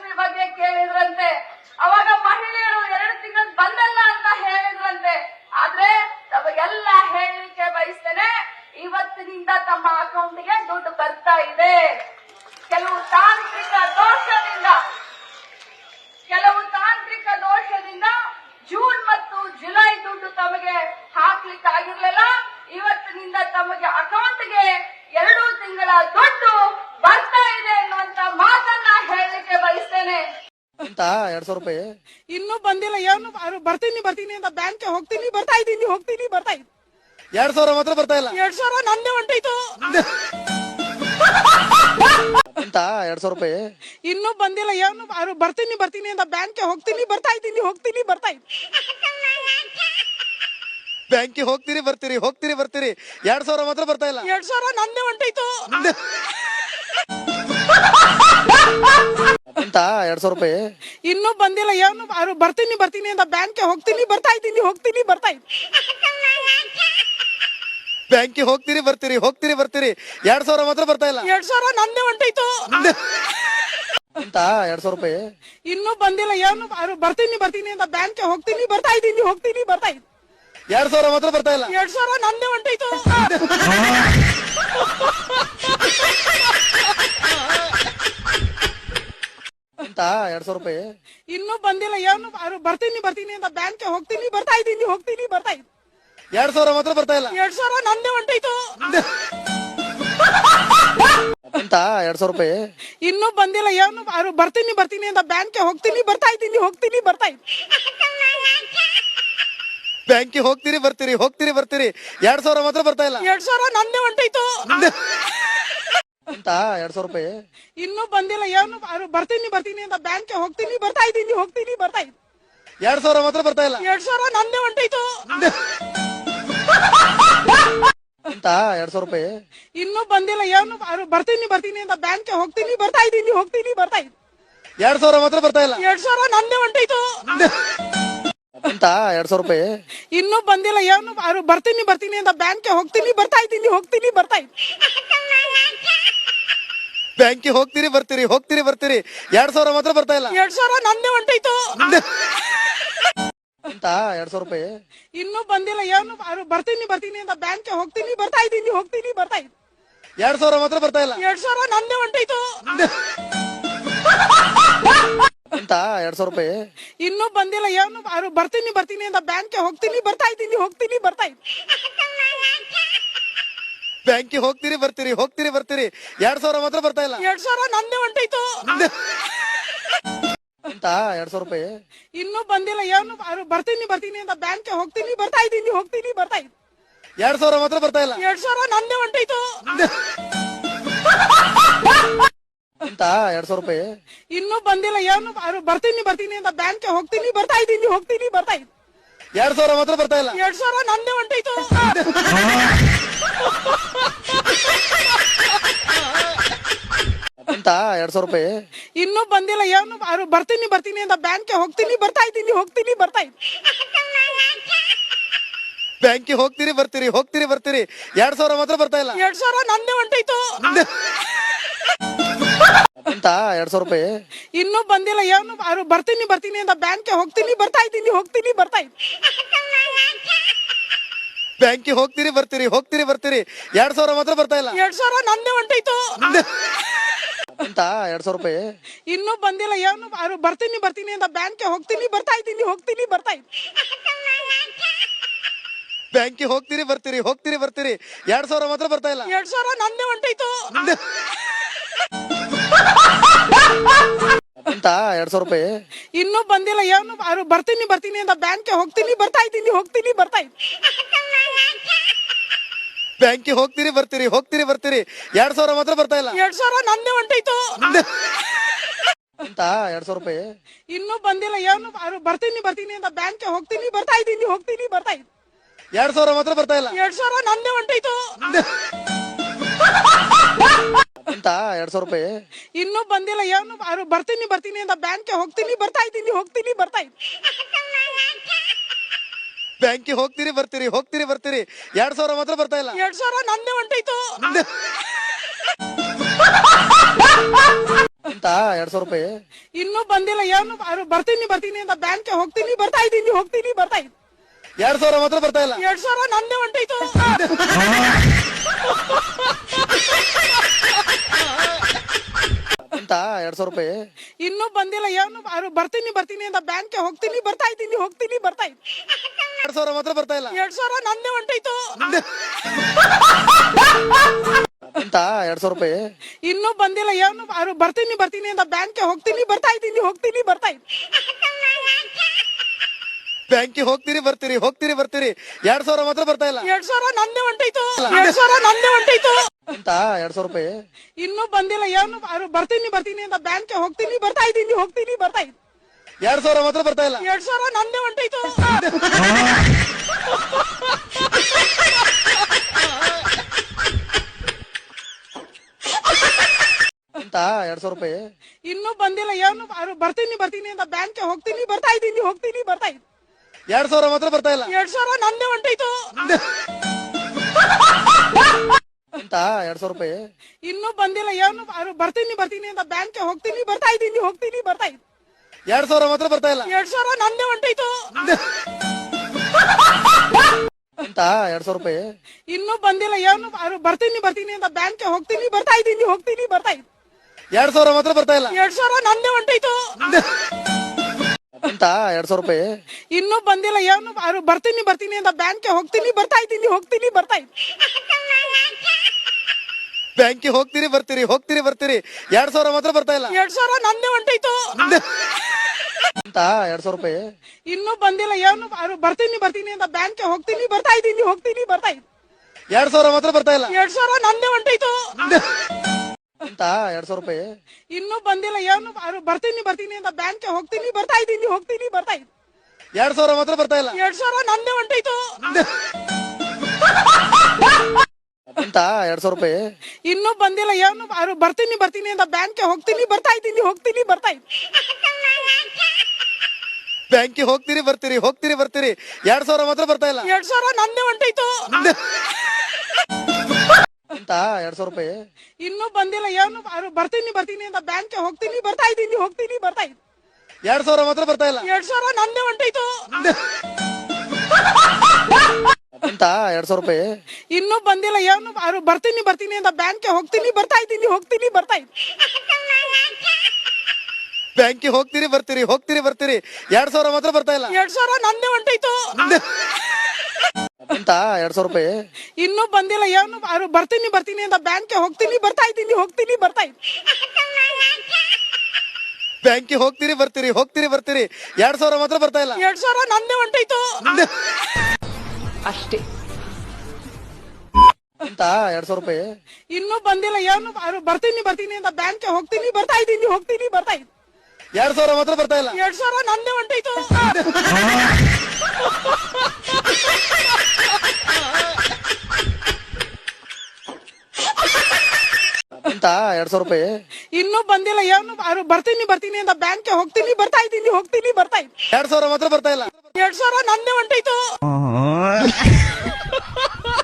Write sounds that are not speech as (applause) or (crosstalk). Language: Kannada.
ಗೃಹಲಕ್ಷ್ಮಿ ಬಗ್ಗೆ ಕೇಳಿದ್ರಂತೆ. ಅವಾಗ ಮಹಿಳೆಯರು ಎರಡು ತಿಂಗಳು ಬಂದಲ್ಲ ಅಂತ ಹೇಳಿದ್ರಂತೆ. ಆದ್ರೆ ತಮಗೆಲ್ಲ ಹೇಳಲಿಕ್ಕೆ ಬಯಸ್ತೇನೆ, ಇವತ್ತಿನಿಂದ ತಮ್ಮ ಅಕೌಂಟ್ಗೆ ದುಡ್ಡು ಬರ್ತಾ ಇದೆ. ಕೆಲವು ತಾಂತ್ರಿಕ ದೋಷದಿಂದ ಕೆಲವು ತಾಂತ್ರಿಕ ದೋಷದಿಂದ ಜೂನ್ ಮತ್ತು ಜುಲೈ ದುಡ್ಡು ತಮಗೆ ಹಾಕ್ಲಿಕ್ಕೆ ಆಗಿರ್ಲಿಲ್ಲ ಇವತ್ತಿನಿಂದ ತಮಗೆ ಅಕೌಂಟ್ಗೆ ಎರಡು ತಿಂಗಳ ದುಡ್ಡು ಬರ್ತಾ ಇದೆ ಅನ್ನುವಂತ ಮಾತನ್ನ ಹೇಳಲಿಕ್ಕೆ ಬಯಸ್ತೇನೆ ಅಂತ ಎರಡ್ ಸಾವಿರ ರೂಪಾಯಿ. ಇನ್ನೂ ಬಂದಿಲ್ಲ ಏನು ಅವ್ರು ಬರ್ತೀನಿ ಬರ್ತೀನಿ ಅಂತ ಬ್ಯಾಂಕ್ ಹೋಗ್ತೀನಿ ಬರ್ತಾ ಇದ್ದೀನಿ ಹೋಗ್ತೀನಿ ಬರ್ತಾ ಇದ್ದೀನಿ. ಎರಡ್ ಸಾವಿರ ಮಾತ್ರ ಬರ್ತಾ ಇಲ್ಲ. ಎರಡ್ ಸಾವಿರ ನಂದೇ ಹೊಂಟೋಯ್ತು ಅಂತ ಎರಡ್ ಸಾವಿರ ರೂಪಾಯಿ? ಇನ್ನೂ ಬಂದಿಲ್ಲ ಏನು ಅವ್ರು ಬರ್ತೀನಿ ಬರ್ತೀನಿ ಅಂತ ಬ್ಯಾಂಕ್ ಹೋಗ್ತೀನಿ ಬರ್ತಾ ಇದ್ದೀನಿ ಹೋಗ್ತೀನಿ ಬರ್ತಾ ಇದ್ದೀನಿ. ಬ್ಯಾಂಕಿಗೆ ಹೋಗ್ತೀರಿ ಬರ್ತೀರಿ ಹೋಗ್ತೀರಿ ಬರ್ತೀರಿ. ಎರಡ್ ಸಾವಿರ ಮಾತ್ರ ಬರ್ತಾ ಇಲ್ಲ. ಎರಡ್ ಸಾವಿರ ನಂದೇ ಹೊಂಟೋಯ್ತು ಅಂತ ಎರಡ್ ಸಾವಿರ ರೂಪಾಯಿ? ಇನ್ನೂ ಬಂದಿಲ್ಲ. ಏನು ಅವ್ರು ಬರ್ತೀನಿ ಬರ್ತೀನಿ ಅಂತ ಬ್ಯಾಂಕ್ ಹೋಗ್ತೀನಿ ಬರ್ತಾ ಇದ್ದೀನಿ ಹೋಗ್ತೀನಿ ಬರ್ತಾ ಇದ್ದೀನಿ. ಬ್ಯಾಂಕಿಗೆ ಹೋಗ್ತೀರಿ ಬರ್ತೀರಿ ಹೋಗ್ತೀರಿ ಬರ್ತೀರಿ. ಎರಡ್ ಸಾವಿರ ಮಾತ್ರ ಬರ್ತಾ ಇಲ್ಲ. ಎರಡ್ ಸಾವಿರ ನಂದೇ ಹೊಂಟೋಯ್ತು ಅಂತ ಎರಡ್ ಸಾವಿರ ರೂಪಾಯಿ? ಇನ್ನೂ ಬಂದಿಲ್ಲ. ಏನು ಅವ್ರು ಬರ್ತೀನಿ ಬರ್ತೀನಿ ಅಂತ ಬ್ಯಾಂಕ್ ಹೋಗ್ತೀನಿ ಬರ್ತಾ ಇದ್ದೀನಿ ಹೋಗ್ತೀನಿ ಬರ್ತಾ ಇದ್ದೀನಿ. ಎರಡ್ ಸಾವಿರ ಮಾತ್ರ ಬರ್ತಾ ಇಲ್ಲ. ಎರಡ್ ಸಾವಿರ ನಂದೇ ಹೊಂಟೋಯ್ತು ಅಂತ ಎರಡ್ ಸಾವಿರ ರೂಪಾಯಿ? ಇನ್ನೂ ಬಂದಿಲ್ಲ ಏನು ಅವ್ರು ಬರ್ತೀನಿ ಬರ್ತೀನಿ ಅಂತ ಬ್ಯಾಂಕ್ ಹೋಗ್ತೀನಿ ಬರ್ತಾ ಇದ್ದೀನಿ ಹೋಗ್ತೀನಿ ಬರ್ತಾ ಇದ್ದೀನಿ. ಎರಡ್ ಸಾವಿರ ಮಾತ್ರ ಬರ್ತಾ ಇಲ್ಲ. ಎರಡ್ ಸಾವಿರ ನಂದೇ ಹೊಂಟೈತು ಅಂತ ಎರಡ್ ಸಾವಿರ ರೂಪಾಯಿ? ಇನ್ನೂ ಬಂದಿಲ್ಲ ಏನು ಅವ್ರು ಬರ್ತೀನಿ ಬರ್ತೀನಿ ಅಂತ ಬ್ಯಾಂಕ್ ಹೋಗ್ತೀನಿ ಬರ್ತಾ ಇದ್ದೀನಿ ಹೋಗ್ತೀನಿ ಬರ್ತಾ ಇದ್ದೀನಿ. ಬ್ಯಾಂಕಿಗೆ ಹೋಗ್ತೀರಿ ಬರ್ತೀರಿ ಹೋಗ್ತೀರಿ ಬರ್ತೀರಿ. ಎರಡ್ ಸಾವಿರ ಮಾತ್ರ ಬರ್ತಾ ಇಲ್ಲ. ಎರಡ್ ಸಾವಿರ ನಂದೇ ಹೊಂಟೋಯ್ತು. ಅಂತ ಎರಡ್ ಸಾವಿರ ರೂಪಾಯಿ? ಇನ್ನೂ ಬಂದಿಲ್ಲ ಏನು ಅವ್ರು ಬರ್ತೀನಿ ಬರ್ತೀನಿ ಅಂತ ಬ್ಯಾಂಕ್ ಹೋಗ್ತೀನಿ ಬರ್ತಾ ಇದ್ದೀನಿ ಹೋಗ್ತೀನಿ ಬರ್ತಾ ಇದ್ದೀನಿ. ಎರಡ್ ಸಾವಿರ ಮಾತ್ರ ಬರ್ತಾ ಇಲ್ಲ. ಎರಡ್ ಸಾವಿರ ನಂದೇ ಹೊಂಟೋಯ್ತು. ಎರಡ್ ಸಾವಿರ ರೂಪಾಯಿ? ಇನ್ನೂ ಬಂದಿಲ್ಲ ಏನು ಅವ್ರು ಬರ್ತೀನಿ ಬರ್ತೀನಿ ಅಂತ ಬ್ಯಾಂಕ್ ಹೋಗ್ತೀನಿ ಬರ್ತಾ ಇದ್ದೀನಿ ಹೋಗ್ತೀನಿ ಬರ್ತಾ ಇದ್ದೀನಿ. ಎರಡ್ ಸಾವಿರ ಮಾತ್ರ ಬರ್ತಾ ಇಲ್ಲ. ಎರಡ್ ಸಾವಿರ ನಂದೇ ಹೊಂಟೋಯ್ತು. ಅಂತ ಎರಡ್ ಸಾವಿರ ರೂಪಾಯಿ? ಇನ್ನೂ ಬಂದಿಲ್ಲ ಏನು ಅವ್ರು ಬರ್ತೀನಿ ಬರ್ತೀನಿ ಅಂತ ಬ್ಯಾಂಕ್ ಹೋಗ್ತೀನಿ ಬರ್ತಾ ಇದ್ದೀನಿ ಹೋಗ್ತೀನಿ ಬರ್ತಾ ಇದ್ದೀನಿ. ಬ್ಯಾಂಕಿಗೆ ಹೋಗ್ತೀರಿ ಬರ್ತೀರಿ ಹೋಗ್ತೀರಿ ಬರ್ತೀರಿ. ಎರಡ್ ಸಾವಿರ ಮಾತ್ರ ಬರ್ತಾ ಇಲ್ಲ. ಎರಡ್ ಸಾವಿರ ನಂದೇ ಹೊಂಟೈತು ಅಂತ ಎರಡ್ ಸಾವಿರ ರೂಪಾಯಿ? ಇನ್ನೂ ಬಂದಿಲ್ಲ ಏನು ಅವ್ರು ಬರ್ತೀನಿ ಬರ್ತೀನಿ ಅಂತ ಬ್ಯಾಂಕ್ ಹೋಗ್ತೀನಿ ಬರ್ತಾ ಇದ್ದೀನಿ ಹೋಗ್ತೀನಿ ಬರ್ತಾ ಇದ್ದೀನಿ. ಎರಡ್ ಸಾವಿರ ಮಾತ್ರ ಬರ್ತಾ ಇಲ್ಲ. ಎರಡ್ ಸಾವಿರ ನಂದೇ ಹೊಂಟೈತು ಅಂತ ಎರಡ್ ಸಾವಿರ ರೂಪಾಯಿ? ಇನ್ನೂ ಬಂದಿಲ್ಲ ಏನು ಅವ್ರು ಬರ್ತೀನಿ ಬರ್ತೀನಿ ಅಂತ ಬ್ಯಾಂಕ್ ಹೋಗ್ತೀನಿ ಬರ್ತಾ ಇದ್ದೀನಿ ಹೋಗ್ತೀನಿ ಬರ್ತಾ ಇದ್ದೀನಿ. ಬ್ಯಾಂಕಿಗೆ ಹೋಗ್ತೀರಿ ಬರ್ತೀರಿ ಹೋಗ್ತೀರಿ ಬರ್ತೀರಿ. ಎರಡ್ ಸಾವಿರ ಮಾತ್ರ ಬರ್ತಾ ಇಲ್ಲ. ಎರಡ್ ಸಾವಿರ ನಂದೇ ಹೊಂಟೈತು ಅಂತ ಎರಡ್ ಸಾವಿರ ರೂಪಾಯಿ? ಇನ್ನೂ ಬಂದಿಲ್ಲ. ಏನು? ಬರ್ತೀನಿ ಬರ್ತೀನಿ ಅಂತ ಬ್ಯಾಂಕ್ ಹೋಗ್ತೀನಿ ಬರ್ತಾ ಇದ್ದೀನಿ ಹೋಗ್ತೀನಿ ಬರ್ತಾ ಇದ್ದೀನಿ. ಎರಡ್ ಸಾವಿರ ಮಾತ್ರ ಬರ್ತಾ ಇಲ್ಲ. ಎರಡ್ ಸಾವಿರ ನಂದೇ ಹೊಂಟೈತು ಅಂತ ಎರಡ್ ಸಾವಿರ ರೂಪಾಯಿ? ಇನ್ನೂ ಬಂದಿಲ್ಲ. ಏನು? ಬರ್ತೀನಿ ಬರ್ತೀನಿ ಅಂತ ಬ್ಯಾಂಕ್ ಹೋಗ್ತೀನಿ ಬರ್ತಾ ಇದ್ದೀನಿ ಹೋಗ್ತೀನಿ ಬರ್ತಾ ಇದ್ದೀನಿ. ಎರಡ್ ಸಾವಿರ ಮಾತ್ರ ಬರ್ತಾ ಇಲ್ಲ. ಎರಡ್ ಸಾವಿರ ನಂದೇ ಹೊಂಟೈತು ಅಂತ ಎರಡ್ ಸಾವಿರ ರೂಪಾಯಿ. ಇನ್ನೂ ಬಂದಿಲ್ಲ ಏನು ಅವ್ರು ಬರ್ತೀನಿ ಬರ್ತೀನಿ ಅಂತ ಬ್ಯಾಂಕ್ಗೆ ಹೋಗ್ತೀನಿ ಬರ್ತಾ ಇದ್ದೀನಿ ಹೋಗ್ತೀನಿ ಬರ್ತಾ ಇದ್ದೀನಿ. ಬ್ಯಾಂಕಿಗೆ ಹೋಗ್ತೀರಿ ಬರ್ತೀರಿ ಹೋಗ್ತೀರಿ ಬರ್ತೀರಿ. ಎರಡ್ ಸಾವಿರ ಮಾತ್ರ ಬರ್ತಾ ಇಲ್ಲ. ಎರಡ್ ಸಾವಿರ ನಂದೇ ಹೊಂಟೋಯ್ತು. ಅಂತ ಎರಡ್ ಸಾವಿರ ರೂಪಾಯಿ. ಇನ್ನೂ ಬಂದಿಲ್ಲ ಏನು ಅವ್ರು ಬರ್ತೀನಿ ಬರ್ತೀನಿ ಅಂತ ಬ್ಯಾಂಕ್ ಹೋಗ್ತೀನಿ ಬರ್ತಾ ಇದ್ದೀನಿ ಹೋಗ್ತೀನಿ ಬರ್ತಾ ಇದ್ದೀನಿ ಬ್ಯಾಂಕಿಗೆ ಹೋಗ್ತೀರಿ ಬರ್ತೀರಿ ಹೋಗ್ತೀರಿ ಬರ್ತೀರಿ. ಎರಡ್ ಸಾವಿರ ಮಾತ್ರ ಬರ್ತಾ ಇಲ್ಲ. ಎರಡ್ ಸಾವಿರ ನಂದೇ ಹೊಂಟೋಯ್ತು ಅಂತ ಎರಡ್ ಸಾವಿರ ರೂಪಾಯಿ. ಇನ್ನೂ ಬಂದಿಲ್ಲ ಏನು ಅವ್ರು ಬರ್ತೀನಿ ಬರ್ತೀನಿ ಅಂತ ಬ್ಯಾಂಕ್ ಹೋಗ್ತೀನಿ ಬರ್ತಾ ಇದ್ದೀನಿ ಹೋಗ್ತೀನಿ ಬರ್ತಾ ಇದ್ದೀನಿ ಬ್ಯಾಂಕಿಗೆ ಹೋಗ್ತೀರಿ ಬರ್ತೀರಿ ಹೋಗ್ತೀರಿ ಬರ್ತೀರಿ. ಎರಡ್ ಸಾವಿರ ಮಾತ್ರ ಬರ್ತಾ ಇಲ್ಲ. ಎರಡ್ ಸಾವಿರ ನಂದೇ ಹೊಂಟೋಯ್ತು ಅಂತ ಎರಡ್ ಸಾವಿರ ರೂಪಾಯಿ? ಇನ್ನೂ ಬಂದಿಲ್ಲ. ಏನು ಅವ್ರು ಬರ್ತೀನಿ ಬರ್ತೀನಿ ಅಂತ ಬ್ಯಾಂಕ್ ಹೋಗ್ತೀನಿ ಬರ್ತಾ ಇದ್ದೀನಿ ಹೋಗ್ತೀನಿ ಬರ್ತಾ ಇದ್ದೀನಿ ಬ್ಯಾಂಕಿಗೆ ಹೋಗ್ತೀರಿ ಬರ್ತೀರಿ ಹೋಗ್ತೀರಿ ಬರ್ತೀರಿ. ಎರಡ್ ಸಾವಿರ ಮಾತ್ರ ಬರ್ತಾ ಇಲ್ಲ. ಎರಡ್ ಸಾವಿರ ನಂದೇ ಹೊಂಟೈತು ಅಂತ ಎರಡ್ ಸಾವಿರ ರೂಪಾಯಿ? ಇನ್ನೂ ಬಂದಿಲ್ಲ. ಏನು ಅವ್ರು ಬರ್ತೀನಿ ಬರ್ತೀನಿ ಅಂತ ಬ್ಯಾಂಕ್ ಹೋಗ್ತೀನಿ ಬರ್ತಾ ಇದ್ದೀನಿ ಹೋಗ್ತೀನಿ ಬರ್ತಾ ಇದ್ದೀನಿ ಎರಡ್ ಸಾವಿರ ಮಾತ್ರ ಬರ್ತಾ ಇಲ್ಲ. ಎರಡ್ ಸಾವಿರ ನಂದೇ ಹೊಂಟೋಯ್ತು ಅಂತ ಎರಡ್ ಸಾವಿರ ರೂಪಾಯಿ? ಇನ್ನೂ ಬಂದಿಲ್ಲ ಏನು ಅವ್ರು ಬರ್ತೀನಿ ಬರ್ತೀನಿ ಅಂತ ಬ್ಯಾಂಕ್ಗೆ ಹೋಗ್ತೀನಿ ಬರ್ತಾ ಇದ್ದೀನಿ ಹೋಗ್ತೀನಿ ಬರ್ತಾ ಇದ್ದೀನಿ ಬ್ಯಾಂಕಿಗೆ ಹೋಗ್ತೀರಿ ಬರ್ತೀರಿ ಹೋಗ್ತೀರಿ ಬರ್ತೀರಿ. ಎರಡ್ ಸಾವಿರ ಮಾತ್ರ ಬರ್ತಾ ಇಲ್ಲ. ಎರಡ್ ಸಾವಿರ ನಂದೇ ಹೊಂಟೋಯ್ತು ಅಂತ ಎರಡ್ ಸಾವಿರ ರೂಪಾಯಿ? ಇನ್ನೂ ಬಂದಿಲ್ಲ ಏನು ಅವ್ರು ಬರ್ತೀನಿ ಬರ್ತೀನಿ ಅಂತ ಬ್ಯಾಂಕ್ ಹೋಗ್ತೀನಿ ಬರ್ತಾ ಇದ್ದೀನಿ ಹೋಗ್ತೀನಿ ಬರ್ತಾ ಇದ್ದೀನಿ ಎರಡ್ ಸಾವಿರ ಮಾತ್ರ ಬರ್ತಾ ಇಲ್ಲ. ಎರಡ್ ಸಾವಿರ ನಂದೇ ಹೊಂಟೈತು ಅಂತ ಎರಡ್ ಸಾವಿರ ರೂಪಾಯಿ. ಇನ್ನೂ ಬಂದಿಲ್ಲ ಏನು ಅವ್ರು ಬರ್ತೀನಿ ಬರ್ತೀನಿ ಅಂತ ಬ್ಯಾಂಕ್ ಹೋಗ್ತೀನಿ ಬರ್ತಾ ಇದ್ದೀನಿ ಹೋಗ್ತೀನಿ ಬರ್ತಾ ಇದ್ದೀನಿ. ಎರಡ್ ಸಾವಿರ ಮಾತ್ರ ಬರ್ತಾ ಇಲ್ಲ. ಎರಡ್ ಸಾವಿರ ನಂದೇ ಹೊಂಟೈತು ಅಂತ ಎರಡ್ ಸಾವಿರ ರೂಪಾಯಿ? ಇನ್ನೂ ಬಂದಿಲ್ಲ ಏನು ಅವ್ರು ಬರ್ತೀನಿ ಬರ್ತೀನಿ ಅಂತ ಬ್ಯಾಂಕ್ ಹೋಗ್ತೀನಿ ಬರ್ತಾ ಇದ್ದೀನಿ ಹೋಗ್ತೀನಿ ಬರ್ತಾ ಇದ್ದೀನಿ. ಬ್ಯಾಂಕಿಗೆ ಹೋಗ್ತೀರಿ ಬರ್ತೀರಿ ಹೋಗ್ತೀರಿ ಬರ್ತೀರಿ. ಎರಡ್ ಸಾವಿರ ಮಾತ್ರ ಬರ್ತಾ ಇಲ್ಲ. ಎರಡ್ ಸಾವಿರ ನಂದೇ ಹೊಂಟೈತು ಎರಡ್ ಸಾವಿರ ನಂದೇ ಅಂತ ಎರಡ್ ಸಾವಿರ ರೂಪಾಯಿ? ಇನ್ನೂ ಬಂದಿಲ್ಲ. ಏನು ಅವ್ರು ಬರ್ತೀನಿ ಬರ್ತೀನಿ ಅಂತ ಬ್ಯಾಂಕ್ ಹೋಗ್ತೀನಿ ಬರ್ತಾ ಇದ್ದೀನಿ ಹೋಗ್ತೀನಿ ಬರ್ತಾ ಇದ್ದೀನಿ. ಎರಡ್ ಸಾವಿರ ಮಾತ್ರ ಬರ್ತಾ ಇಲ್ಲ. ಎರಡ್ ಸಾವಿರ ನಂದೇ ಹೊಂಟೈತು ಅಂತ (laughs) ಎರಡ್ ಸಾವಿರ ರೂಪಾಯಿ? ಇನ್ನೂ ಬಂದಿಲ್ಲ. ಏನು ಅವ್ರು ಬರ್ತೀನಿ ಬರ್ತೀನಿ ಅಂತ ಬ್ಯಾಂಕ್ ಹೋಗ್ತೀನಿ ಬರ್ತಾ ಇದ್ದೀನಿ ಹೋಗ್ತೀನಿ ಬರ್ತಾ ಇದ್ದೀನಿ. ಎರಡ್ ಸಾವಿರ ಮಾತ್ರ ಬರ್ತಾ ಇಲ್ಲ. ಎರಡ್ ಸಾವಿರ ನಂದೇ ಹೊಂಟೈತು ಅಂತ ಎರಡ್ ಸಾವಿರ ರೂಪಾಯಿ? ಇನ್ನೂ ಬಂದಿಲ್ಲ ಏನು ಅವ್ರು ಬರ್ತೀನಿ ಬರ್ತೀನಿ ಅಂತ ಬ್ಯಾಂಕ್ ಹೋಗ್ತೀನಿ ಬರ್ತಾ ಇದ್ದೀನಿ ಹೋಗ್ತೀನಿ ಬರ್ತಾ ಇದ್ದೀನಿ. ಎರಡ್ ಸಾವಿರ ಮಾತ್ರ ಬರ್ತಾ ಇಲ್ಲ. ಎರಡ್ ಸಾವಿರ ನಂದೇ ಹೊಂಟೈತು ಅಂತ ಎರಡ್ ಸಾವಿರ ರೂಪಾಯಿ? ಇನ್ನೂ ಬಂದಿಲ್ಲ ಏನು ಅವ್ರು ಬರ್ತೀನಿ ಬರ್ತೀನಿ ಅಂತ ಬ್ಯಾಂಕ್ ಹೋಗ್ತೀನಿ ಬರ್ತಾ ಇದ್ದೀನಿ ಹೋಗ್ತೀನಿ ಬರ್ತಾ ಇದ್ದೀನಿ. ಎರಡ್ ಸಾವಿರ ಮಾತ್ರ ಬರ್ತಾ ಇಲ್ಲ. ಎರಡ್ ಸಾವಿರ ನಂದೇ ಹೊಂಟೈತು ಅಂತ ಎರಡ್ ಸಾವಿರ ರೂಪಾಯಿ? ಇನ್ನೂ ಬಂದಿಲ್ಲ ಏನು ಅವ್ರು ಬರ್ತೀನಿ ಬರ್ತೀನಿ ಅಂತ ಬ್ಯಾಂಕ್ ಹೋಗ್ತೀನಿ ಬರ್ತಾ ಇದ್ದೀನಿ ಹೋಗ್ತೀನಿ ಬರ್ತಾ ಇದ್ದೀನಿ. ಬ್ಯಾಂಕಿಗೆ ಹೋಗ್ತೀರಿ ಬರ್ತೀರಿ ಹೋಗ್ತೀರಿ ಬರ್ತೀರಿ. ಎರಡ್ ಸಾವಿರ ಮಾತ್ರ ಬರ್ತಾ ಇಲ್ಲ. ಎರಡ್ ಸಾವಿರ ನಂದೇ ಹೊಂಟೈತು ಅಂತ ಎರಡ್ ಸಾವಿರ ರೂಪಾಯಿ. ಇನ್ನೂ ಬಂದಿಲ್ಲ ಏನು ಅವ್ರು ಬರ್ತೀನಿ ಬರ್ತೀನಿ ಅಂತ ಬ್ಯಾಂಕ್ ಹೋಗ್ತೀನಿ ಬರ್ತಾ ಇದ್ದೀನಿ ಹೋಗ್ತೀನಿ ಬರ್ತಾ ಇದ್ದೀನಿ ಎರಡ್ ಸಾವಿರ ಮಾತ್ರ ಬರ್ತಾ ಇಲ್ಲ. ಎರಡ್ ಸಾವಿರ ನಂದೇ ಹೊಂಟೈತು ಅಂತ ಎರಡ್ ಸಾವಿರ ರೂಪಾಯಿ. ಇನ್ನೂ ಬಂದಿಲ್ಲ ಏನು ಅವ್ರು ಬರ್ತೀನಿ ಬರ್ತೀನಿ ಅಂತ ಬ್ಯಾಂಕ್ ಹೋಗ್ತೀನಿ ಬರ್ತಾ ಇದ್ದೀನಿ ಹೋಗ್ತೀನಿ ಬರ್ತಾ ಇದ್ದೀನಿ ಎರಡ್ ಸಾವಿರ ಮಾತ್ರ ಬರ್ತಾ ಇಲ್ಲ. ಎರಡ್ ಸಾವಿರ ನಂದೇ ಹೊಂಟೈತು ಅಂತ ಎರಡ್ ಸಾವಿರ ರೂಪಾಯಿ? ಇನ್ನೂ ಬಂದಿಲ್ಲ ಏನು ಅವ್ರು ಬರ್ತೀನಿ ಬರ್ತೀನಿ ಅಂತ ಬ್ಯಾಂಕ್ ಹೋಗ್ತೀನಿ ಬರ್ತಾ ಇದ್ದೀನಿ ಹೋಗ್ತೀನಿ ಬರ್ತಾ ಇದ್ದೀನಿ. ಬ್ಯಾಂಕಿಗೆ ಹೋಗ್ತೀರಿ ಬರ್ತೀರಿ ಹೋಗ್ತೀರಿ ಬರ್ತೀರಿ. ಎರಡ್ ಸಾವಿರ ಮಾತ್ರ ಬರ್ತಾ ಇಲ್ಲ. ಎರಡ್ ಸಾವಿರ ನಂದೇ ಹೊಂಟೈತು ಅಂತ ಎರಡ್ ಸಾವಿರ ರೂಪಾಯಿ? ಇನ್ನೂ ಬಂದಿಲ್ಲ ಏನು ಅವ್ರು ಬರ್ತೀನಿ ಬರ್ತೀನಿ ಅಂತ ಬ್ಯಾಂಕ್ ಹೋಗ್ತೀನಿ ಬರ್ತಾ ಇದ್ದೀನಿ ಹೋಗ್ತೀನಿ ಬರ್ತಾ ಇದ್ದೀನಿ. ಎರಡ್ ಸಾವಿರ ಮಾತ್ರ ಬರ್ತಾ ಇಲ್ಲ. ಎರಡ್ ಸಾವಿರ ನಂದೇ ಹೊಂಟೈತು ಅಂತ ಎರಡ್ ಸಾವಿರ ರೂಪಾಯಿ? (laughs) ಇನ್ನೂ ಬಂದಿಲ್ಲ ಏನು ಅವ್ರು ಬರ್ತೀನಿ ಬರ್ತೀನಿ ಅಂತ ಬ್ಯಾಂಕ್ ಹೋಗ್ತೀನಿ ಬರ್ತಾ ಇದ್ದೀನಿ ಹೋಗ್ತೀನಿ ಬರ್ತಾ ಇದ್ದೀನಿ. ಬ್ಯಾಂಕಿಗೆ ಹೋಗ್ತೀರಿ ಬರ್ತೀರಿ ಹೋಗ್ತೀರಿ ಬರ್ತೀರಿ. ಎರಡ್ ಸಾವಿರ ಮಾತ್ರ ಬರ್ತಾ ಇಲ್ಲ. ಎರಡ್ ಸಾವಿರ ನಂದೇ ಹೊಂಟೈತು ಅಂತ ಎರಡ್ ಸಾವಿರ ರೂಪಾಯಿ? ಇನ್ನೂ ಬಂದಿಲ್ಲ ಏನು ಅವ್ರು ಬರ್ತೀನಿ ಬರ್ತೀನಿ ಅಂತ ಬ್ಯಾಂಕ್ ಹೋಗ್ತೀನಿ ಬರ್ತಾ ಇದ್ದೀನಿ ಹೋಗ್ತೀನಿ ಬರ್ತಾ ಇದ್ದೀನಿ. ಬ್ಯಾಂಕಿಗೆ ಹೋಗ್ತೀರಿ ಬರ್ತೀರಿ ಹೋಗ್ತೀರಿ ಬರ್ತೀರಿ. ಎರಡ್ ಸಾವಿರ ಮಾತ್ರ ಬರ್ತಾ ಇಲ್ಲ. ಎರಡ್ ಸಾವಿರ ನಂದೇ ಹೊಂಟೈತು ಅಂತ ಎರಡ್ ಸಾವಿರ ರೂಪಾಯಿ. ಇನ್ನೂ ಬಂದಿಲ್ಲ ಏನು ಅವ್ರು ಬರ್ತೀನಿ ಬರ್ತೀನಿ ಅಂತ ಬ್ಯಾಂಕ್ ಹೋಗ್ತೀನಿ ಬರ್ತಾ ಇದ್ದೀನಿ ಹೋಗ್ತೀನಿ ಬರ್ತಾ ಇದ್ದೀನಿ. ಎರಡ್ ಸಾವಿರ ಮಾತ್ರ ಬರ್ತಾ ಇಲ್ಲ. ಎರಡ್ ಸಾವಿರ ನಂದೇ ಹೊಂಟೈತು ಅಂತ ಎರಡ್ ಸಾವಿರ ರೂಪಾಯಿ. ಇನ್ನೂ ಬಂದಿಲ್ಲ ಏನು ಅವ್ರು ಬರ್ತೀನಿ ಬರ್ತೀನಿ ಅಂತ ಬ್ಯಾಂಕ್ ಹೋಗ್ತೀನಿ ಬರ್ತಾ ಇದ್ದೀನಿ ಹೋಗ್ತೀನಿ ಬರ್ತಾ ಇದ್ದೀನಿ. ಎರಡ್ ಸಾವಿರ ಮಾತ್ರ ಬರ್ತಾ ಇಲ್ಲ. ಎರಡ್ ಸಾವಿರ ನಂದೇ ಹೊಂಟೈತು (laughs)